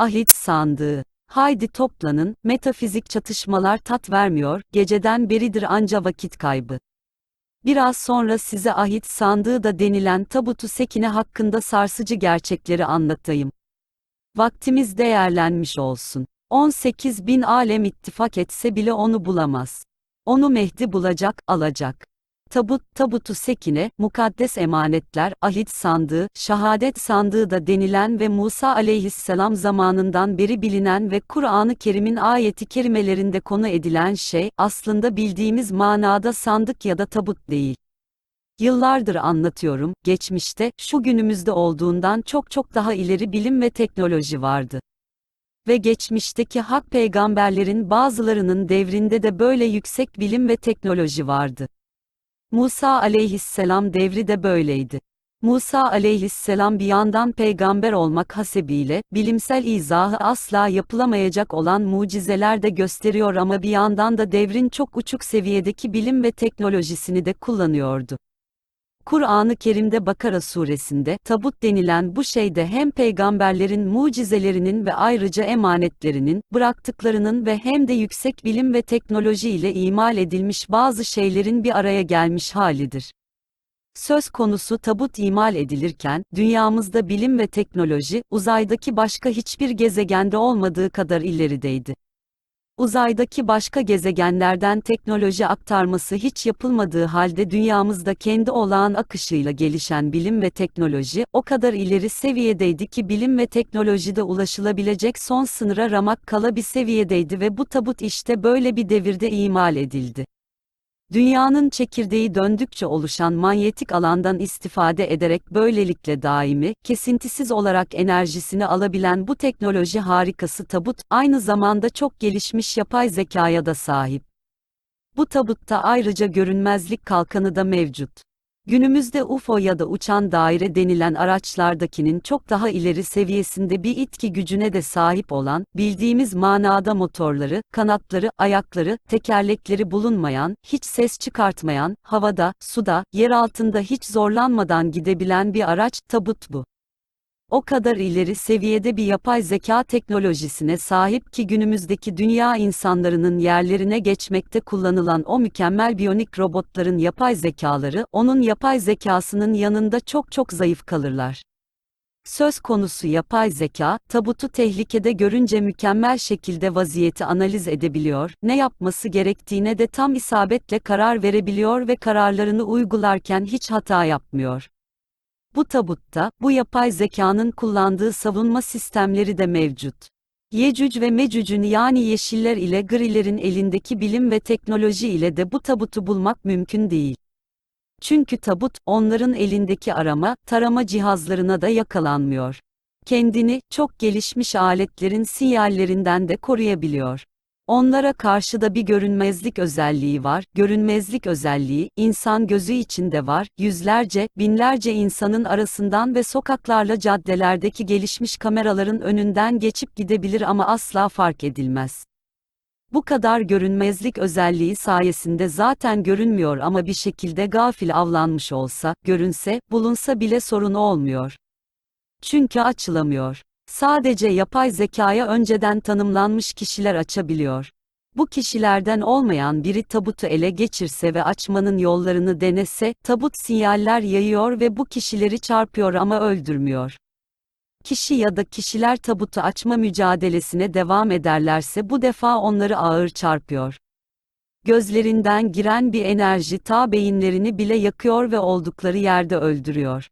Ahit sandığı. Haydi toplanın, metafizik çatışmalar tat vermiyor, geceden beridir anca vakit kaybı. Biraz sonra size ahit sandığı da denilen tabutu sekine hakkında sarsıcı gerçekleri anlatayım. Vaktimiz değerlenmiş olsun. 18 bin alem ittifak etse bile onu bulamaz. Onu Mehdi bulacak, alacak. Tabut, tabutu sekine, mukaddes emanetler, ahit sandığı, şehadet sandığı da denilen ve Musa aleyhisselam zamanından beri bilinen ve Kur'an-ı Kerim'in ayeti kerimelerinde konu edilen şey, aslında bildiğimiz manada sandık ya da tabut değil. Yıllardır anlatıyorum, geçmişte, şu günümüzde olduğundan çok çok daha ileri bilim ve teknoloji vardı. Ve geçmişteki hak peygamberlerin bazılarının devrinde de böyle yüksek bilim ve teknoloji vardı. Musa aleyhisselam devri de böyleydi. Musa aleyhisselam bir yandan peygamber olmak hasebiyle, bilimsel izahı asla yapılamayacak olan mucizeler de gösteriyor ama bir yandan da devrin çok uçuk seviyedeki bilim ve teknolojisini de kullanıyordu. Kur'an-ı Kerim'de Bakara suresinde tabut denilen bu şeyde hem peygamberlerin mucizelerinin ve ayrıca emanetlerinin, bıraktıklarının ve hem de yüksek bilim ve teknoloji ile imal edilmiş bazı şeylerin bir araya gelmiş halidir. Söz konusu tabut imal edilirken, dünyamızda bilim ve teknoloji, uzaydaki başka hiçbir gezegende olmadığı kadar ilerideydi. Uzaydaki başka gezegenlerden teknoloji aktarması hiç yapılmadığı halde dünyamızda kendi olağan akışıyla gelişen bilim ve teknoloji, o kadar ileri seviyedeydi ki bilim ve teknolojide ulaşılabilecek son sınıra ramak kala bir seviyedeydi ve bu tabut işte böyle bir devirde imal edildi. Dünyanın çekirdeği döndükçe oluşan manyetik alandan istifade ederek böylelikle daimi, kesintisiz olarak enerjisini alabilen bu teknoloji harikası tabut, aynı zamanda çok gelişmiş yapay zekaya da sahip. Bu tabutta ayrıca görünmezlik kalkanı da mevcut. Günümüzde UFO ya da uçan daire denilen araçlardakinin çok daha ileri seviyesinde bir itki gücüne de sahip olan, bildiğimiz manada motorları, kanatları, ayakları, tekerlekleri bulunmayan, hiç ses çıkartmayan, havada, suda, yer altında hiç zorlanmadan gidebilen bir araç, tabut bu. O kadar ileri seviyede bir yapay zeka teknolojisine sahip ki günümüzdeki dünya insanlarının yerlerine geçmekte kullanılan o mükemmel biyonik robotların yapay zekaları, onun yapay zekasının yanında çok çok zayıf kalırlar. Söz konusu yapay zeka, tabutu tehlikede görünce mükemmel şekilde vaziyeti analiz edebiliyor, ne yapması gerektiğine de tam isabetle karar verebiliyor ve kararlarını uygularken hiç hata yapmıyor. Bu tabutta, bu yapay zekanın kullandığı savunma sistemleri de mevcut. Yecüc ve Mecüc'ün yani yeşiller ile grilerin elindeki bilim ve teknoloji ile de bu tabutu bulmak mümkün değil. Çünkü tabut, onların elindeki arama, tarama cihazlarına da yakalanmıyor. Kendini, çok gelişmiş aletlerin sinyallerinden de koruyabiliyor. Onlara karşı da bir görünmezlik özelliği var. Görünmezlik özelliği, insan gözü içinde var. Yüzlerce, binlerce insanın arasından ve sokaklarla caddelerdeki gelişmiş kameraların önünden geçip gidebilir ama asla fark edilmez. Bu kadar görünmezlik özelliği sayesinde zaten görünmüyor ama bir şekilde gafil avlanmış olsa, görünse, bulunsa bile sorun olmuyor. Çünkü açılamıyor. Sadece yapay zekaya önceden tanımlanmış kişiler açabiliyor. Bu kişilerden olmayan biri tabutu ele geçirse ve açmanın yollarını denese, tabut sinyaller yayıyor ve bu kişileri çarpıyor ama öldürmüyor. Kişi ya da kişiler tabutu açma mücadelesine devam ederlerse bu defa onları ağır çarpıyor. Gözlerinden giren bir enerji ta beyinlerini bile yakıyor ve oldukları yerde öldürüyor.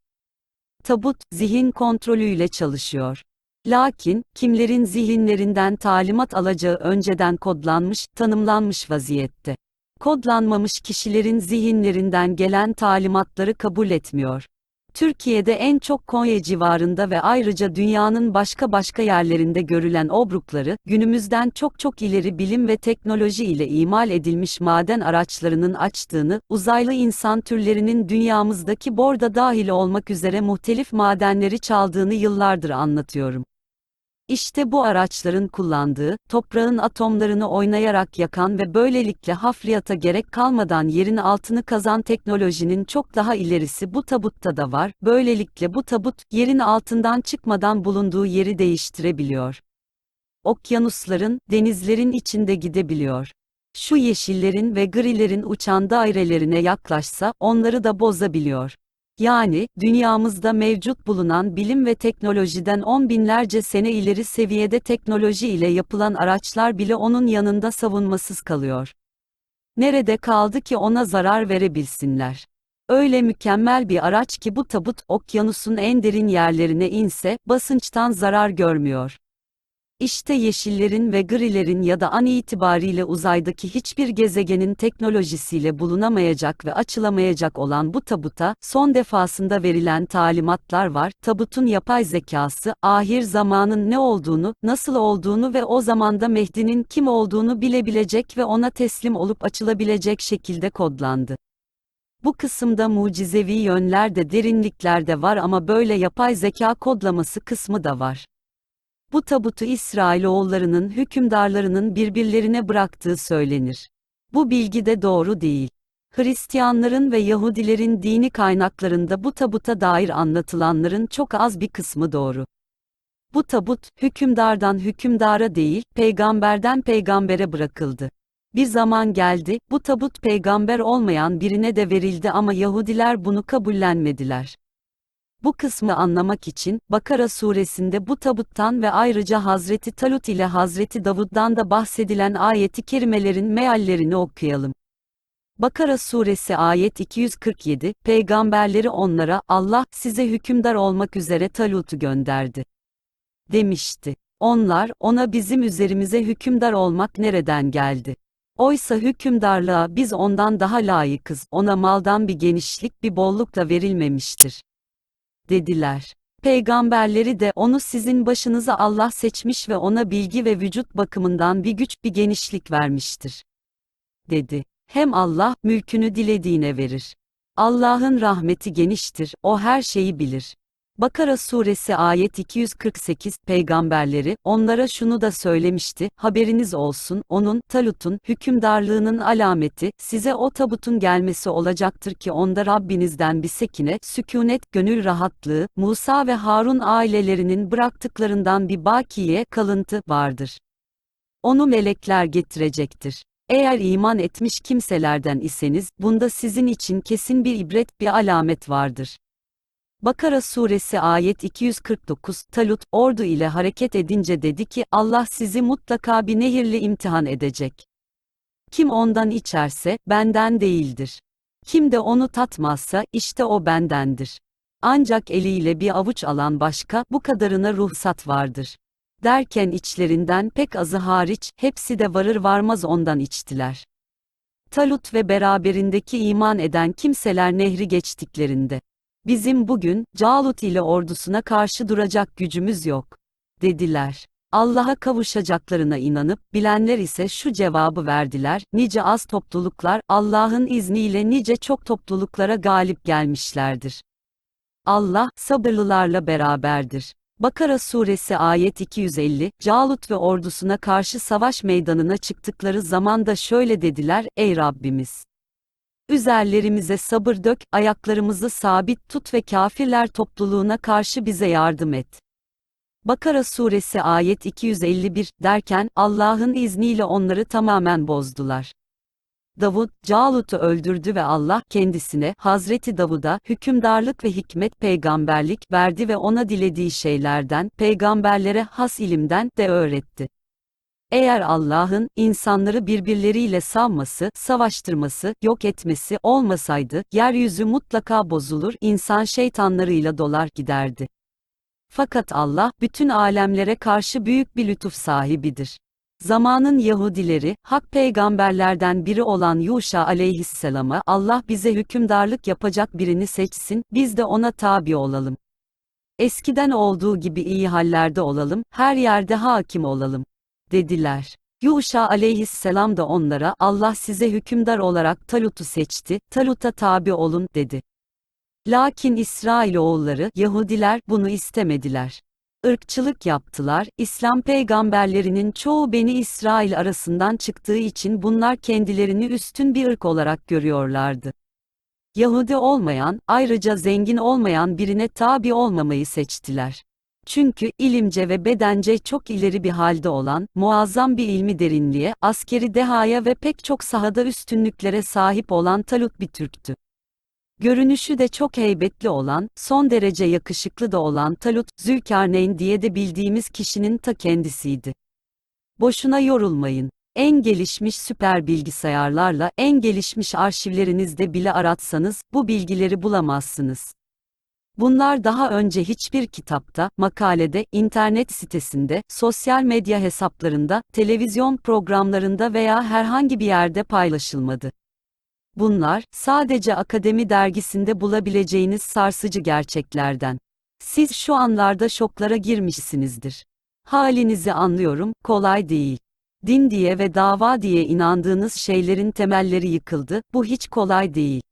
Tabut, zihin kontrolüyle çalışıyor. Lakin, kimlerin zihinlerinden talimat alacağı önceden kodlanmış, tanımlanmış vaziyette. Kodlanmamış kişilerin zihinlerinden gelen talimatları kabul etmiyor. Türkiye'de en çok Konya civarında ve ayrıca dünyanın başka başka yerlerinde görülen obrukları, günümüzden çok çok ileri bilim ve teknoloji ile imal edilmiş maden araçlarının açtığını, uzaylı insan türlerinin dünyamızdaki borda dahil olmak üzere muhtelif madenleri çaldığını yıllardır anlatıyorum. İşte bu araçların kullandığı, toprağın atomlarını oynayarak yakan ve böylelikle hafriyata gerek kalmadan yerin altını kazan teknolojinin çok daha ilerisi bu tabutta da var, böylelikle bu tabut, yerin altından çıkmadan bulunduğu yeri değiştirebiliyor. okyanusların, denizlerin içinde gidebiliyor. Şu yeşillerin ve grilerin uçan dairelerine yaklaşsa, onları da bozabiliyor. Yani, dünyamızda mevcut bulunan bilim ve teknolojiden on binlerce sene ileri seviyede teknoloji ile yapılan araçlar bile onun yanında savunmasız kalıyor. Nerede kaldı ki ona zarar verebilsinler? Öyle mükemmel bir araç ki bu tabut okyanusun en derin yerlerine inse basınçtan zarar görmüyor. İşte yeşillerin ve grilerin ya da an itibariyle uzaydaki hiçbir gezegenin teknolojisiyle bulunamayacak ve açılamayacak olan bu tabuta, son defasında verilen talimatlar var, tabutun yapay zekası, ahir zamanın ne olduğunu, nasıl olduğunu ve o zamanda Mehdi'nin kim olduğunu bilebilecek ve ona teslim olup açılabilecek şekilde kodlandı. Bu kısımda mucizevi yönler de derinliklerde var ama böyle yapay zeka kodlaması kısmı da var. Bu tabutu İsrailoğullarının hükümdarlarının birbirlerine bıraktığı söylenir. Bu bilgi de doğru değil. Hristiyanların ve Yahudilerin dini kaynaklarında bu tabuta dair anlatılanların çok az bir kısmı doğru. Bu tabut, hükümdardan hükümdara değil, peygamberden peygambere bırakıldı. Bir zaman geldi, bu tabut peygamber olmayan birine de verildi ama Yahudiler bunu kabullenmediler. Bu kısmı anlamak için, Bakara suresinde bu tabuttan ve ayrıca Hazreti Talut ile Hazreti Davud'dan da bahsedilen ayeti kerimelerin meallerini okuyalım. Bakara suresi ayet 247, peygamberleri onlara, Allah, size hükümdar olmak üzere Talut'u gönderdi. Demişti. Onlar, ona bizim üzerimize hükümdar olmak nereden geldi? Oysa hükümdarlığa biz ondan daha layıkız, ona maldan bir genişlik bir bolluk da verilmemiştir dediler. Peygamberleri de onu sizin başınıza Allah seçmiş ve ona bilgi ve vücut bakımından bir güç bir genişlik vermiştir. Dedi. Hem Allah mülkünü dilediğine verir. Allah'ın rahmeti geniştir, o her şeyi bilir. Bakara suresi ayet 248 peygamberleri onlara şunu da söylemişti haberiniz olsun onun Talut'un hükümdarlığının alameti size o tabutun gelmesi olacaktır ki onda Rabbinizden bir sekine sükunet gönül rahatlığı Musa ve Harun ailelerinin bıraktıklarından bir bakiye kalıntı vardır. Onu melekler getirecektir. Eğer iman etmiş kimselerden iseniz bunda sizin için kesin bir ibret bir alamet vardır. Bakara suresi ayet 249 Talut ordu ile hareket edince dedi ki Allah sizi mutlaka bir nehirle imtihan edecek. Kim ondan içerse benden değildir. Kim de onu tatmazsa işte o bendendir. Ancak eliyle bir avuç alan başka bu kadarına ruhsat vardır. Derken içlerinden pek azı hariç hepsi de varır varmaz ondan içtiler. Talut ve beraberindeki iman eden kimseler nehri geçtiklerinde Bizim bugün, Calut ile ordusuna karşı duracak gücümüz yok. Dediler. Allah'a kavuşacaklarına inanıp, bilenler ise şu cevabı verdiler, nice az topluluklar, Allah'ın izniyle nice çok topluluklara galip gelmişlerdir. Allah, sabırlılarla beraberdir. Bakara suresi ayet 250, Calut ve ordusuna karşı savaş meydanına çıktıkları zaman da şöyle dediler, ey Rabbimiz! Üzerlerimize sabır dök, ayaklarımızı sabit tut ve kafirler topluluğuna karşı bize yardım et. Bakara suresi ayet 251 derken Allah'ın izniyle onları tamamen bozdular. Davud, Calut'u öldürdü ve Allah kendisine, Hazreti Davud'a, hükümdarlık ve hikmet peygamberlik verdi ve ona dilediği şeylerden, peygamberlere has ilimden de öğretti. Eğer Allah'ın insanları birbirleriyle savması, savaştırması, yok etmesi olmasaydı, yeryüzü mutlaka bozulur, insan şeytanlarıyla dolar giderdi. Fakat Allah, bütün alemlere karşı büyük bir lütuf sahibidir. Zamanın Yahudileri, hak peygamberlerden biri olan Yuşa aleyhisselama, Allah bize hükümdarlık yapacak birini seçsin, biz de ona tabi olalım. Eskiden olduğu gibi iyi hallerde olalım, her yerde hakim olalım dediler. Yuşa aleyhisselam da onlara Allah size hükümdar olarak Talut'u seçti, Talut'a tabi olun dedi. Lakin İsrailoğulları Yahudiler bunu istemediler. Irkçılık yaptılar, İslam peygamberlerinin çoğu Beni İsrail arasından çıktığı için bunlar kendilerini üstün bir ırk olarak görüyorlardı. Yahudi olmayan, ayrıca zengin olmayan birine tabi olmamayı seçtiler. Çünkü ilimce ve bedence çok ileri bir halde olan, muazzam bir ilmi derinliğe, askeri dehaya ve pek çok sahada üstünlüklere sahip olan Talut bir Türktü. Görünüşü de çok heybetli olan, son derece yakışıklı da olan Talut, Zülkarneyn diye de bildiğimiz kişinin ta kendisiydi. Boşuna yorulmayın. En gelişmiş süper bilgisayarlarla en gelişmiş arşivlerinizde bile aratsanız bu bilgileri bulamazsınız. Bunlar daha önce hiçbir kitapta, makalede, internet sitesinde, sosyal medya hesaplarında, televizyon programlarında veya herhangi bir yerde paylaşılmadı. Bunlar, sadece akademi dergisinde bulabileceğiniz sarsıcı gerçeklerden. Siz şu anlarda şoklara girmişsinizdir. Halinizi anlıyorum, kolay değil. Din diye ve dava diye inandığınız şeylerin temelleri yıkıldı, bu hiç kolay değil.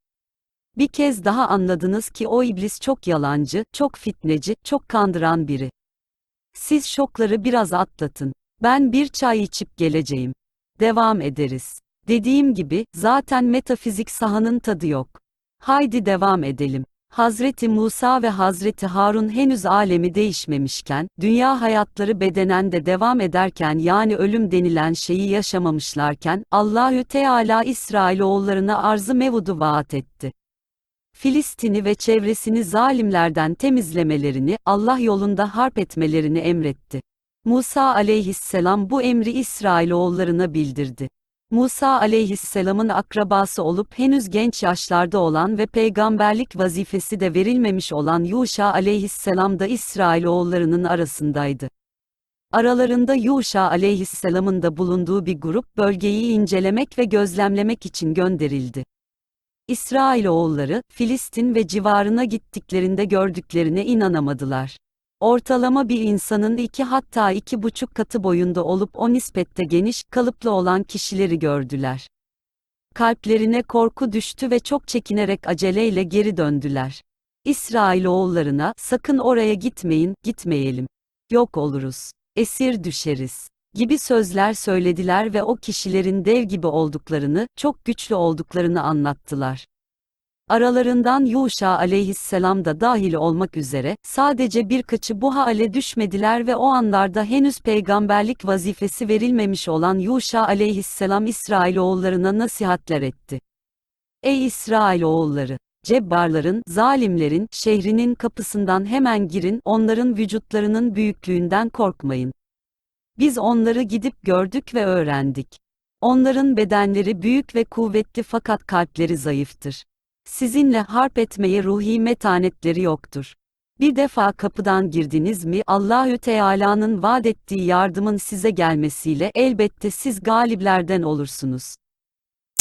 Bir kez daha anladınız ki o iblis çok yalancı, çok fitneci, çok kandıran biri. Siz şokları biraz atlatın. Ben bir çay içip geleceğim. Devam ederiz. Dediğim gibi, zaten metafizik sahanın tadı yok. Haydi devam edelim. Hazreti Musa ve Hazreti Harun henüz alemi değişmemişken, dünya hayatları bedenen de devam ederken yani ölüm denilen şeyi yaşamamışlarken, Allahü Teala İsrailoğullarına arzı mevudu vaat etti. Filistin'i ve çevresini zalimlerden temizlemelerini, Allah yolunda harp etmelerini emretti. Musa aleyhisselam bu emri İsrailoğullarına bildirdi. Musa aleyhisselamın akrabası olup henüz genç yaşlarda olan ve peygamberlik vazifesi de verilmemiş olan Yuşa aleyhisselam da İsrailoğullarının arasındaydı. Aralarında Yuşa aleyhisselamın da bulunduğu bir grup bölgeyi incelemek ve gözlemlemek için gönderildi. İsrailoğulları, Filistin ve civarına gittiklerinde gördüklerine inanamadılar. Ortalama bir insanın iki hatta iki buçuk katı boyunda olup o nispette geniş, kalıplı olan kişileri gördüler. Kalplerine korku düştü ve çok çekinerek aceleyle geri döndüler. İsrailoğullarına, sakın oraya gitmeyin, gitmeyelim. Yok oluruz. Esir düşeriz. Gibi sözler söylediler ve o kişilerin dev gibi olduklarını, çok güçlü olduklarını anlattılar. Aralarından Yuşa aleyhisselam da dahil olmak üzere, sadece birkaçı bu hale düşmediler ve o anlarda henüz peygamberlik vazifesi verilmemiş olan Yuşa aleyhisselam İsrailoğullarına nasihatler etti. Ey İsrailoğulları! Cebbarların, zalimlerin, şehrinin kapısından hemen girin, onların vücutlarının büyüklüğünden korkmayın. Biz onları gidip gördük ve öğrendik. Onların bedenleri büyük ve kuvvetli fakat kalpleri zayıftır. Sizinle harp etmeye ruhi metanetleri yoktur. Bir defa kapıdan girdiniz mi Allahü Teala'nın vaat ettiği yardımın size gelmesiyle elbette siz galiplerden olursunuz.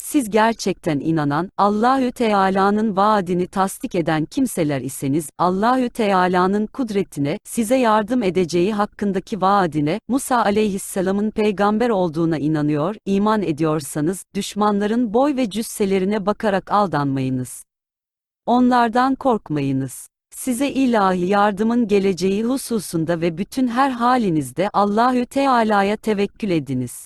Siz gerçekten inanan, Allahü Teala'nın vaadini tasdik eden kimseler iseniz, Allahü Teala'nın kudretine, size yardım edeceği hakkındaki vaadine, Musa aleyhisselamın peygamber olduğuna inanıyor, iman ediyorsanız, düşmanların boy ve cüsselerine bakarak aldanmayınız. Onlardan korkmayınız. Size ilahi yardımın geleceği hususunda ve bütün her halinizde Allahü Teala'ya tevekkül ediniz.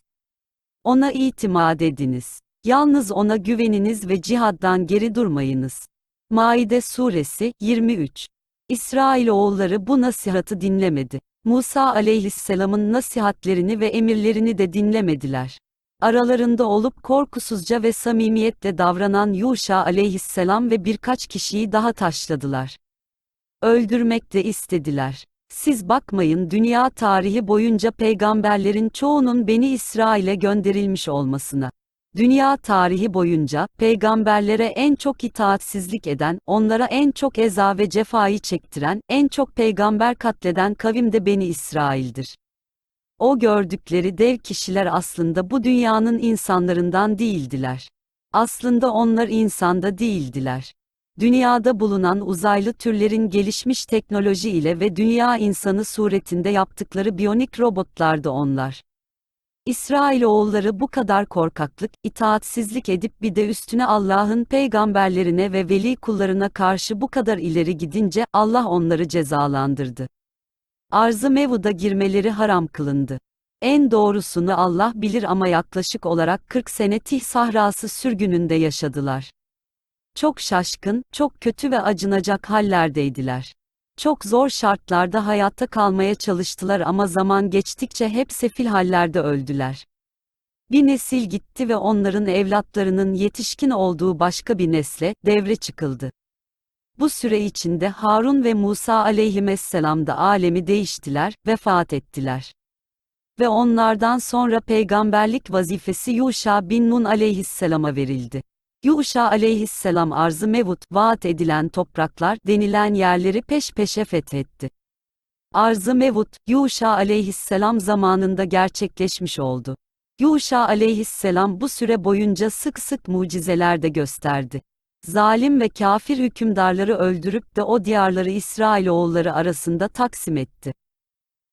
Ona itimat ediniz. Yalnız ona güveniniz ve cihaddan geri durmayınız. Maide suresi 23. İsrailoğulları bu nasihatı dinlemedi. Musa aleyhisselamın nasihatlerini ve emirlerini de dinlemediler. Aralarında olup korkusuzca ve samimiyetle davranan Yuşa aleyhisselam ve birkaç kişiyi daha taşladılar. Öldürmek de istediler. Siz bakmayın dünya tarihi boyunca peygamberlerin çoğunun Beni İsrail'e gönderilmiş olmasına. Dünya tarihi boyunca, peygamberlere en çok itaatsizlik eden, onlara en çok eza ve cefayı çektiren, en çok peygamber katleden kavim de Beni İsrail'dir. O gördükleri dev kişiler aslında bu dünyanın insanlarından değildiler. Aslında onlar insanda değildiler. Dünyada bulunan uzaylı türlerin gelişmiş teknoloji ile ve dünya insanı suretinde yaptıkları biyonik robotlardı onlar. İsrailoğulları bu kadar korkaklık, itaatsizlik edip bir de üstüne Allah'ın peygamberlerine ve veli kullarına karşı bu kadar ileri gidince Allah onları cezalandırdı. Arzı mevuda girmeleri haram kılındı. En doğrusunu Allah bilir ama yaklaşık olarak 40 sene Tih sahrası sürgününde yaşadılar. Çok şaşkın, çok kötü ve acınacak hallerdeydiler. Çok zor şartlarda hayatta kalmaya çalıştılar ama zaman geçtikçe hep sefil hallerde öldüler. Bir nesil gitti ve onların evlatlarının yetişkin olduğu başka bir nesle devre çıkıldı. Bu süre içinde Harun ve Musa aleyhisselam da alemi değiştiler, vefat ettiler. Ve onlardan sonra peygamberlik vazifesi Yuşa bin Nun aleyhisselama verildi. Yuşa aleyhisselam arzı mevut, vaat edilen topraklar denilen yerleri peş peşe fethetti. Arzı mevut, Yuşa aleyhisselam zamanında gerçekleşmiş oldu. Yuşa aleyhisselam bu süre boyunca sık sık mucizeler de gösterdi. Zalim ve kafir hükümdarları öldürüp de o diyarları İsrailoğulları arasında taksim etti.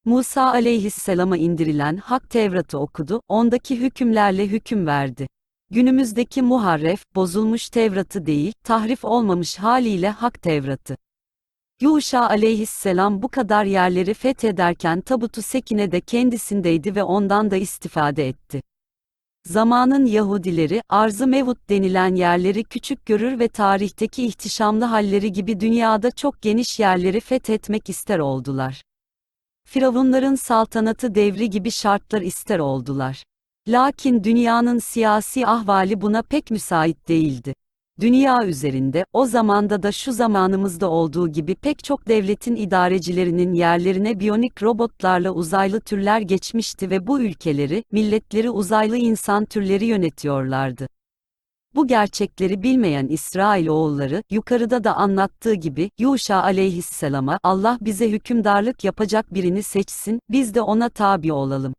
Musa aleyhisselama indirilen Hak Tevrat'ı okudu, ondaki hükümlerle hüküm verdi. Günümüzdeki muharref, bozulmuş Tevrat'ı değil, tahrif olmamış haliyle Hak Tevrat'ı. Yuşa aleyhisselam bu kadar yerleri fethederken tabutu sekine de kendisindeydi ve ondan da istifade etti. Zamanın Yahudileri, arz-ı mevut denilen yerleri küçük görür ve tarihteki ihtişamlı halleri gibi dünyada çok geniş yerleri fethetmek ister oldular. Firavunların saltanatı devri gibi şartlar ister oldular. Lakin dünyanın siyasi ahvali buna pek müsait değildi. Dünya üzerinde, o zamanda da şu zamanımızda olduğu gibi pek çok devletin idarecilerinin yerlerine biyonik robotlarla uzaylı türler geçmişti ve bu ülkeleri, milletleri uzaylı insan türleri yönetiyorlardı. Bu gerçekleri bilmeyen İsrailoğulları, yukarıda da anlattığı gibi, Yuşa aleyhisselama, Allah bize hükümdarlık yapacak birini seçsin, biz de ona tabi olalım.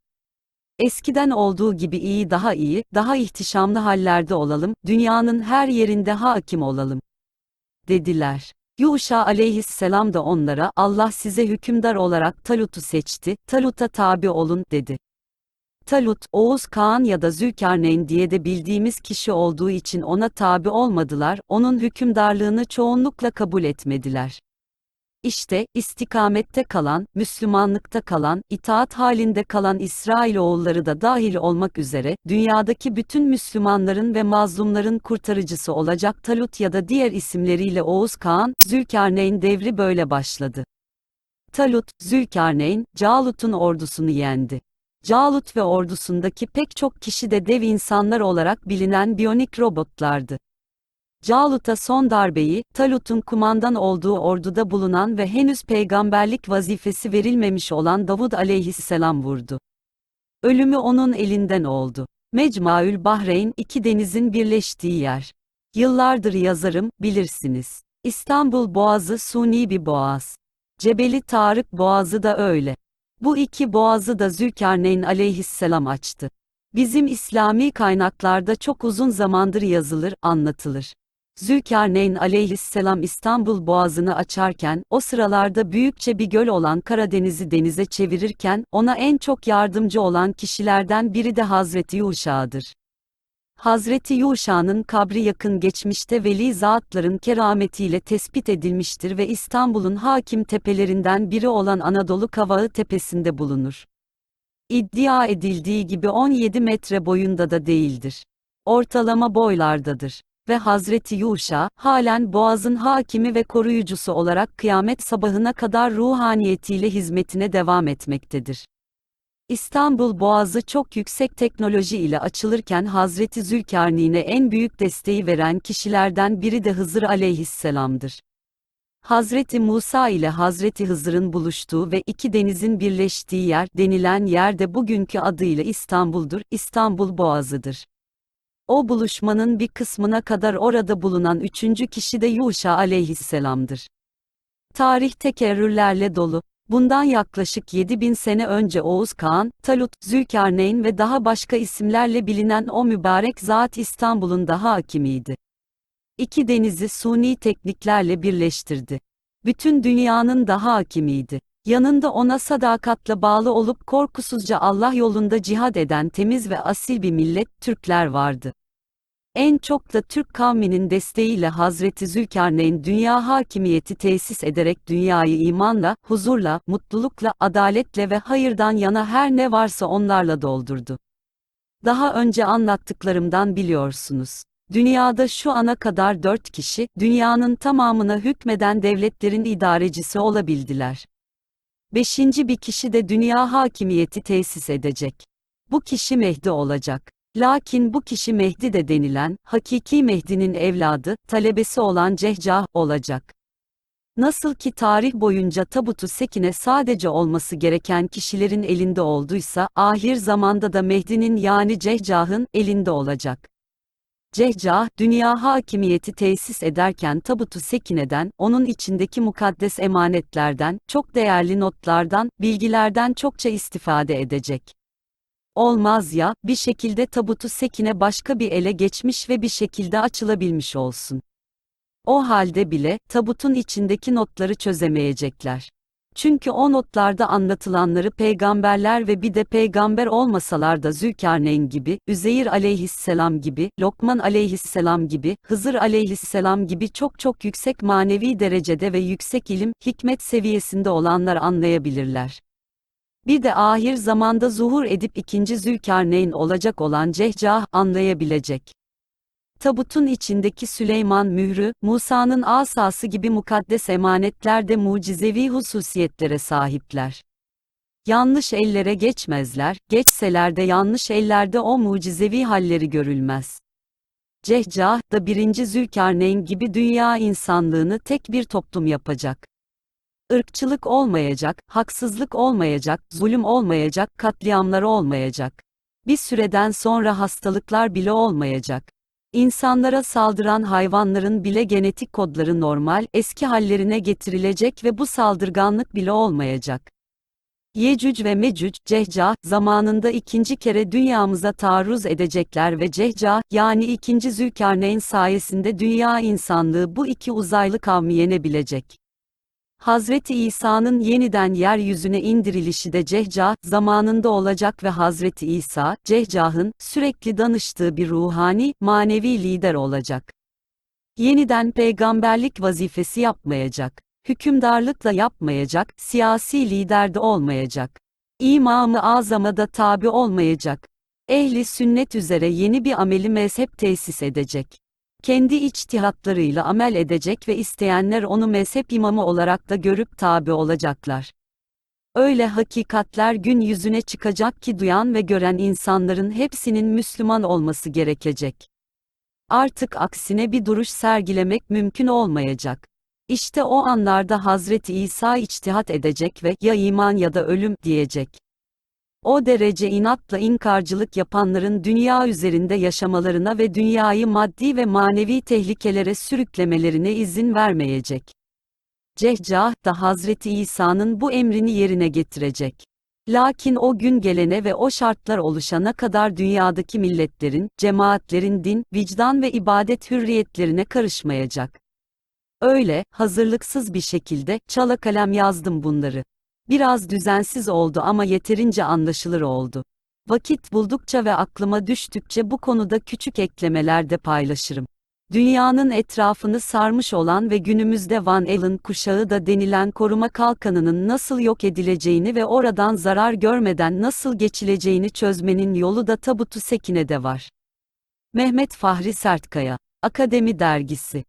Eskiden olduğu gibi iyi daha iyi, daha ihtişamlı hallerde olalım, dünyanın her yerinde hakim olalım. Dediler. Yuşa aleyhisselam da onlara, Allah size hükümdar olarak Talut'u seçti, Talut'a tabi olun, dedi. Talut, Oğuz Kağan ya da Zülkarneyn diye de bildiğimiz kişi olduğu için ona tabi olmadılar, onun hükümdarlığını çoğunlukla kabul etmediler. İşte, istikamette kalan, Müslümanlıkta kalan, itaat halinde kalan İsrailoğulları da dahil olmak üzere, dünyadaki bütün Müslümanların ve mazlumların kurtarıcısı olacak Talut ya da diğer isimleriyle Oğuz Kağan, Zülkarneyn devri böyle başladı. Talut, Zülkarneyn, Calut'un ordusunu yendi. Calut ve ordusundaki pek çok kişi de dev insanlar olarak bilinen biyonik robotlardı. Calut'a son darbeyi, Talut'un kumandan olduğu orduda bulunan ve henüz peygamberlik vazifesi verilmemiş olan Davud aleyhisselam vurdu. Ölümü onun elinden oldu. Mecmuaül Bahreyn iki denizin birleştiği yer. Yıllardır yazarım, bilirsiniz. İstanbul Boğazı suni bir boğaz. Cebeli Tarık Boğazı da öyle. Bu iki boğazı da Zülkarneyn aleyhisselam açtı. Bizim İslami kaynaklarda çok uzun zamandır yazılır, anlatılır. Zülkarneyn aleyhisselam İstanbul Boğazı'nı açarken, o sıralarda büyükçe bir göl olan Karadeniz'i denize çevirirken, ona en çok yardımcı olan kişilerden biri de Hazreti Yuşa'dır. Hazreti Yuşa'nın kabri yakın geçmişte veli zatların kerametiyle tespit edilmiştir ve İstanbul'un hakim tepelerinden biri olan Anadolu Kavağı tepesinde bulunur. İddia edildiği gibi 17 metre boyunda da değildir. Ortalama boylardadır ve Hazreti Yuşa, halen Boğaz'ın hakimi ve koruyucusu olarak kıyamet sabahına kadar ruhaniyetiyle hizmetine devam etmektedir. İstanbul Boğazı çok yüksek teknoloji ile açılırken Hazreti Zülkarneyn'e en büyük desteği veren kişilerden biri de Hızır aleyhisselamdır. Hazreti Musa ile Hazreti Hızır'ın buluştuğu ve iki denizin birleştiği yer denilen yer de bugünkü adıyla İstanbul'dur, İstanbul Boğazı'dır. O buluşmanın bir kısmına kadar orada bulunan üçüncü kişi de Yuşa aleyhisselamdır. Tarih tekerrürlerle dolu. Bundan yaklaşık 7000 sene önce Oğuz Kağan, Talut, Zülkarneyn ve daha başka isimlerle bilinen o mübarek zat İstanbul'un da hakimiydi. İki denizi suni tekniklerle birleştirdi. Bütün dünyanın da hakimiydi. Yanında ona sadakatle bağlı olup korkusuzca Allah yolunda cihad eden temiz ve asil bir millet, Türkler vardı. En çok da Türk kavminin desteğiyle Hazreti Zülkarneyn dünya hakimiyeti tesis ederek dünyayı imanla, huzurla, mutlulukla, adaletle ve hayırdan yana her ne varsa onlarla doldurdu. Daha önce anlattıklarımdan biliyorsunuz. Dünyada şu ana kadar dört kişi, dünyanın tamamına hükmeden devletlerin idarecisi olabildiler. Beşinci bir kişi de dünya hakimiyeti tesis edecek. Bu kişi Mehdi olacak. Lakin bu kişi Mehdi de denilen, hakiki Mehdi'nin evladı, talebesi olan Cehcah olacak. Nasıl ki tarih boyunca tabutu sekine sadece olması gereken kişilerin elinde olduysa, ahir zamanda da Mehdi'nin yani Cehcah'ın elinde olacak. Cehcah, dünya hakimiyeti tesis ederken tabutu sekineden, onun içindeki mukaddes emanetlerden, çok değerli notlardan, bilgilerden çokça istifade edecek. Olmaz ya, bir şekilde tabutu sekine başka bir ele geçmiş ve bir şekilde açılabilmiş olsun. O halde bile, tabutun içindeki notları çözemeyecekler. Çünkü o notlarda anlatılanları peygamberler ve bir de peygamber olmasalar da Zülkarneyn gibi, Üzeyir aleyhisselam gibi, Lokman aleyhisselam gibi, Hızır aleyhisselam gibi çok çok yüksek manevi derecede ve yüksek ilim, hikmet seviyesinde olanlar anlayabilirler. Bir de ahir zamanda zuhur edip ikinci Zülkarneyn olacak olan Cehcah anlayabilecek. Tabutun içindeki Süleyman mührü, Musa'nın asası gibi mukaddes emanetler de mucizevi hususiyetlere sahipler. Yanlış ellere geçmezler, geçseler de yanlış ellerde o mucizevi halleri görülmez. Cehcah da birinci Zülkarneyn gibi dünya insanlığını tek bir toplum yapacak. Irkçılık olmayacak, haksızlık olmayacak, zulüm olmayacak, katliamlar olmayacak. Bir süreden sonra hastalıklar bile olmayacak. İnsanlara saldıran hayvanların bile genetik kodları normal, eski hallerine getirilecek ve bu saldırganlık bile olmayacak. Yecüc ve Mecüc, Cehcah, zamanında ikinci kere dünyamıza taarruz edecekler ve Cehcah, yani ikinci Zülkarneyn sayesinde dünya insanlığı bu iki uzaylı kavmi yenebilecek. Hazreti İsa'nın yeniden yeryüzüne indirilişi de Cehcah zamanında olacak ve Hazreti İsa, Cehcah'ın sürekli danıştığı bir ruhani, manevi lider olacak. Yeniden peygamberlik vazifesi yapmayacak. Hükümdarlık da yapmayacak, siyasi lider de olmayacak. İmamı azama da tabi olmayacak. Ehli sünnet üzere yeni bir ameli mezhep tesis edecek kendi içtihatlarıyla amel edecek ve isteyenler onu mezhep imamı olarak da görüp tabi olacaklar. Öyle hakikatler gün yüzüne çıkacak ki duyan ve gören insanların hepsinin Müslüman olması gerekecek. Artık aksine bir duruş sergilemek mümkün olmayacak. İşte o anlarda Hazreti İsa içtihat edecek ve ya iman ya da ölüm diyecek. O derece inatla inkarcılık yapanların dünya üzerinde yaşamalarına ve dünyayı maddi ve manevi tehlikelere sürüklemelerine izin vermeyecek. Cehcah da Hazreti İsa'nın bu emrini yerine getirecek. Lakin o gün gelene ve o şartlar oluşana kadar dünyadaki milletlerin, cemaatlerin din, vicdan ve ibadet hürriyetlerine karışmayacak. Öyle, hazırlıksız bir şekilde, çala kalem yazdım bunları. Biraz düzensiz oldu ama yeterince anlaşılır oldu. Vakit buldukça ve aklıma düştükçe bu konuda küçük eklemeler de paylaşırım. Dünyanın etrafını sarmış olan ve günümüzde Van Allen kuşağı da denilen koruma kalkanının nasıl yok edileceğini ve oradan zarar görmeden nasıl geçileceğini çözmenin yolu da Tabutu Sekine'de var. Mehmet Fahri Sertkaya, Akademi Dergisi